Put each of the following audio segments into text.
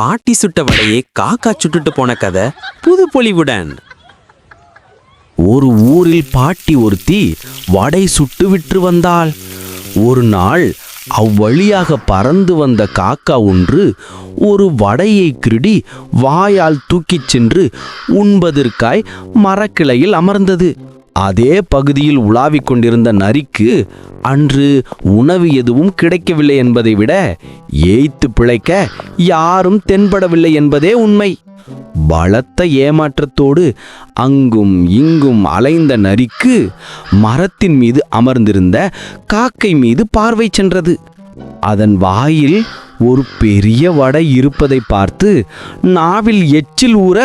பாட்டி சுட்ட வடையை காக்கா சுட்டுட்டு போன கதை புது பொலிவுடன். ஒரு ஊரில் பாட்டி ஒருத்தி வடை சுட்டு விற்று வந்தாள். ஒரு நாள் அவ்வழியாக பறந்து வந்த காக்கா ஒன்று ஒரு வடையை கிருடி வாயால் தூக்கிச் சென்று உண்பதற்காய் மரக்கிளையில் அமர்ந்தது. அதே பகுதியில் உலாவிக் கொண்டிருந்த நரிக்கு அன்று உணவு எதுவும் கிடைக்கவில்லை என்பதை விட ஏய்த்து பிழைக்க யாரும் தென்படவில்லை என்பதே உண்மை. பலத்த ஏமாற்றத்தோடு அங்கும் இங்கும் அலைந்த நரிக்கு மரத்தின் மீது அமர்ந்திருந்த காக்கை மீது பார்வை சென்றது. அதன் வாயில் ஒரு பெரிய வடை இருப்பதை பார்த்து நாவில் எச்சில் ஊற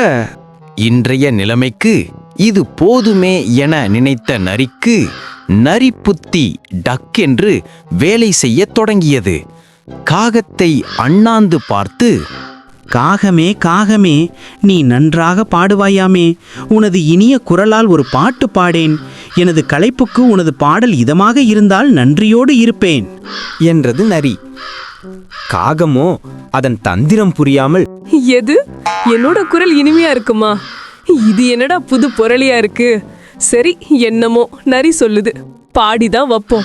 இன்றைய நிலைமைக்கு இது போதுமே என நினைத்த நரிக்கு நரி புத்தி டக் என்று வேலை செய்யத் தொடங்கியது. காகத்தை அண்ணாந்து பார்த்து காகமே காகமே நீ நன்றாக பாடுவாயாமே. உனது இனிய குரலால் ஒரு பாட்டு பாடேன். எனது களைப்புக்கு உனது பாடல் இதமாக இருந்தால் நன்றியோடு இருப்பேன். என்றது நரி. காகமோ அதன் தந்திரம் புரியாமல் எது? என்னோட குரல் இனிமையா இருக்குமா? இது என்னடா புது பொருளியா இருக்கு? சரி என்னமோ நரி சொல்லுது. பாடிதான் வைப்போம்.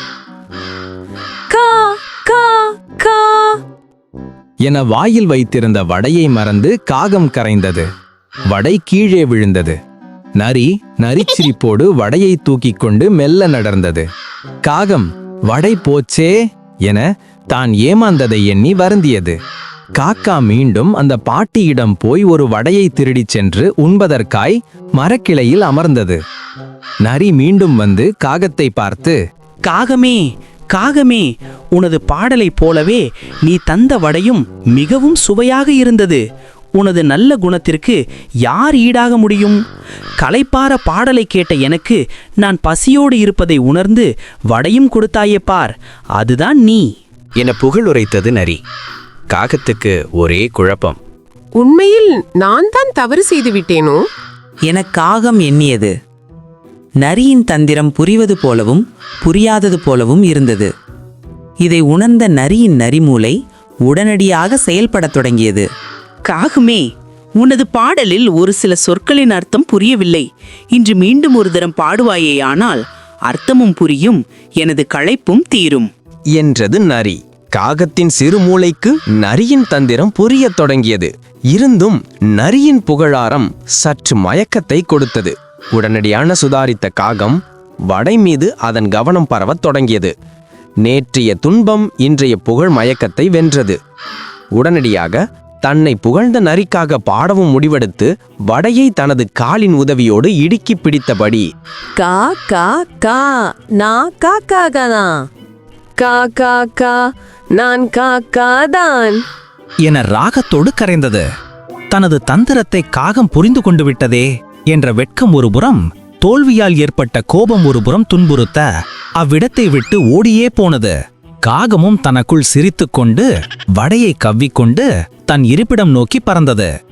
கா கா கா. என வாயில் வைத்திருந்த வடையை மறந்து காகம் கரைந்தது. வடை கீழே விழுந்தது. நரி நரிச்சிரிப்போடு வடையை தூக்கிக் கொண்டு மெல்ல நடந்தது. காகம் வடை போச்சே என தான் ஏமாந்ததை எண்ணி வருந்தியது. காக்கா மீண்டும் அந்த பாட்டியிடம் போய் ஒரு வடையை திருடிச் சென்று உண்பதற்காய் மரக்கிளையில் அமர்ந்தது. நரி மீண்டும் வந்து காகத்தை பார்த்து காகமே காகமே உனது பாடலைப் போலவே நீ தந்த வடையும் மிகவும் சுவையாக இருந்தது. உனது நல்ல குணத்திற்கு யார் ஈடாக முடியும்? களைப்பார பாடலை கேட்ட எனக்கு நான் பசியோடு இருப்பதை உணர்ந்து வடையும் கொடுத்தாயே பார் அதுதான் நீ. என புகழுரைத்தது நரி. காகத்துக்கு ஒரே குழப்பம். உண்மையில் நான் தான் தவறு செய்து விட்டேனோ? என காகம் எண்ணியது. நரியின் தந்திரம் புரிவது போலவும் புரியாதது போலவும் இருந்தது. இதை உணர்ந்த நரியின் நரிமூளை உடனடியாக செயல்படத் தொடங்கியது. காகமே உனது பாடலில் ஒரு சில சொற்களின் அர்த்தம் புரியவில்லை. இன்று மீண்டும் ஒரு தரம் பாடுவாயேயானால் அர்த்தமும் புரியும் எனது களைப்பும் தீரும். என்றது நரி. காகத்தின் சிறு மூளைக்கு நரியின் தந்திரம் புரியத் தொடங்கியது. இருந்தும் நரியின் புகழாரம் சற்று மயக்கத்தை கொடுத்தது. உடனடியான சுதாரித்த காகம் வடை மீது அதன் கவனம் பரவத் தொடங்கியது. நேற்றைய துன்பம் இன்றைய புகழ் மயக்கத்தை வென்றது. உடனடியாக தன்னை புகழ்ந்த நரிக்காக பாடவும் முடிவெடுத்து வடையை தனது காலின் உதவியோடு இடுக்கி பிடித்தபடி கா கா கா நான் கா கா கா கா நான் காக்காதான். என ராகத்தோடு கரைந்தது. தனது தந்திரத்தை காகம் புரிந்து கொண்டு விட்டதே என்ற வெட்கம் ஒரு புறம் தோல்வியால் ஏற்பட்ட கோபம் ஒரு புறம் துன்புறுத்த அவ்விடத்தை விட்டு ஓடியே போனது. காகமும் தனக்குள் சிரித்துக்கொண்டு வடையை கவ்விக்கொண்டு தன் இருப்பிடம் நோக்கி பறந்தது.